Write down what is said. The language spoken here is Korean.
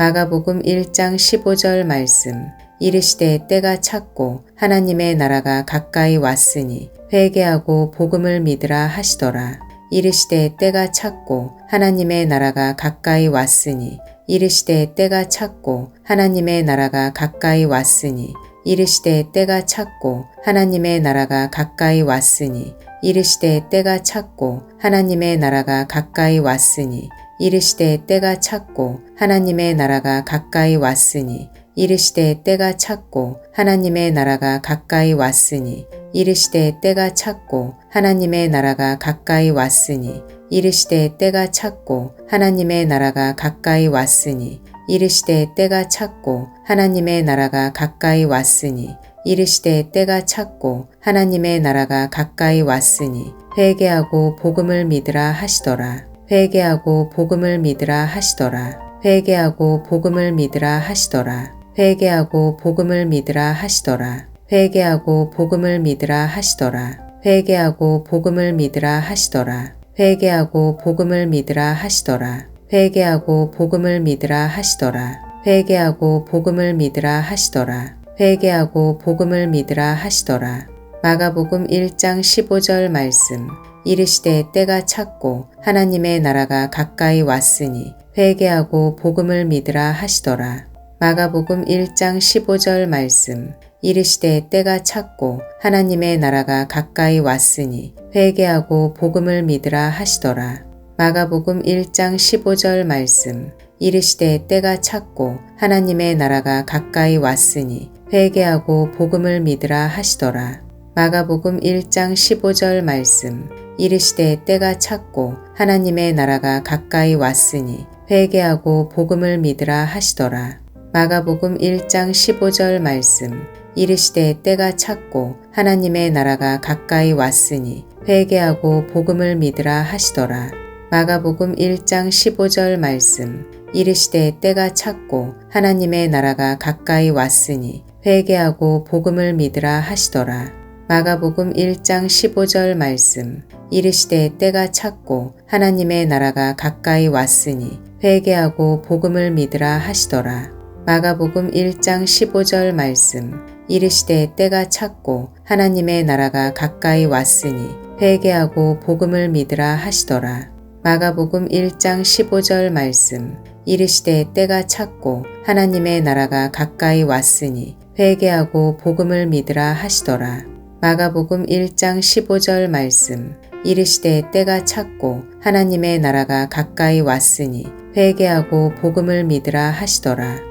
마가복음 1장 15절 말씀 이르시되 때가 찼고 하나님의 나라가 가까이 왔으니 회개하고 복음을 믿으라 하시더라. 이르시되 때가 찼고 하나님의 나라가 가까이 왔으니 이르시되 때가 찼고 하나님의 나라가 가까이 왔으니 이르시되 때가 찼고 하나님의 나라가 가까이 왔으니 이르시되 때가 찼고 하나님의 나라가 가까이 왔으니 이르시되 때가 찼고 하나님의 나라가 가까이 왔으니 이르시되 때가 찼고 하나님의 나라가 가까이 왔으니 이르시되 때가 찼고 하나님의 나라가 가까이 왔으니 이르시되 때가 찼고 하나님의 나라가 가까이 왔으니 이르시되 때가 찼고 하나님의 나라가 가까이 왔으니 이르시되 때가 찼고 하나님의 나라가 가까이 왔으니 회개하고 복음을 믿으라 하시더라. 회개하고 복음을 믿으라 하시더라. 회개하고 복음을 믿으라 하시더라. 회개하고 복음을 믿으라 하시더라. 회개하고 복음을 믿으라 하시더라. 회개하고 복음을 믿으라 하시더라. 회개하고 복음을 믿으라 하시더라. 회개하고 복음을 믿으라 하시더라. 회개하고 복음을 믿으라 하시더라. 회개하고 복음을 믿으라 하시더라. 마가복음 1장 15절 말씀 이르시되 때가 찼고 하나님의 나라가 가까이 왔으니 회개하고 복음을 믿으라 하시더라. 마가복음 1장 15절 말씀 이르시되 때가 찼고 하나님의 나라가 가까이 왔으니 회개하고 복음을 믿으라 하시더라. 마가복음 1장 15절 말씀 이르시되 때가 찼고 하나님의 나라가 가까이 왔으니 회개하고 복음을 믿으라 하시더라. 마가복음 1장 15절 말씀 이르시되 때가 찼고 하나님의 나라가 가까이 왔으니 회개하고 복음을 믿으라 하시더라. 마가복음 1장 15절 말씀 이르시되 때가 찼고 하나님의 나라가 가까이 왔으니 회개하고 복음을 믿으라 하시더라. 마가복음 1장 15절 말씀 이르시되 때가 찼고 하나님의 나라가 가까이 왔으니 회개하고 복음을 믿으라 하시더라. 마가복음 1장 15절 말씀 이르시되 때가 찼고 하나님의 나라가 가까이 왔으니 회개하고 복음을 믿으라 하시더라. 마가복음 1장 15절 말씀 이르시되 때가 찼고 하나님의 나라가 가까이 왔으니 회개하고 복음을 믿으라 하시더라. 마가복음 1장 15절 말씀 이르시되 때가 찼고 하나님의 나라가 가까이 왔으니 회개하고 복음을 믿으라 하시더라. 마가복음 1장 15절 말씀 이르시되 때가 찼고 하나님의 나라가 가까이 왔으니 회개하고 복음을 믿으라 하시더라.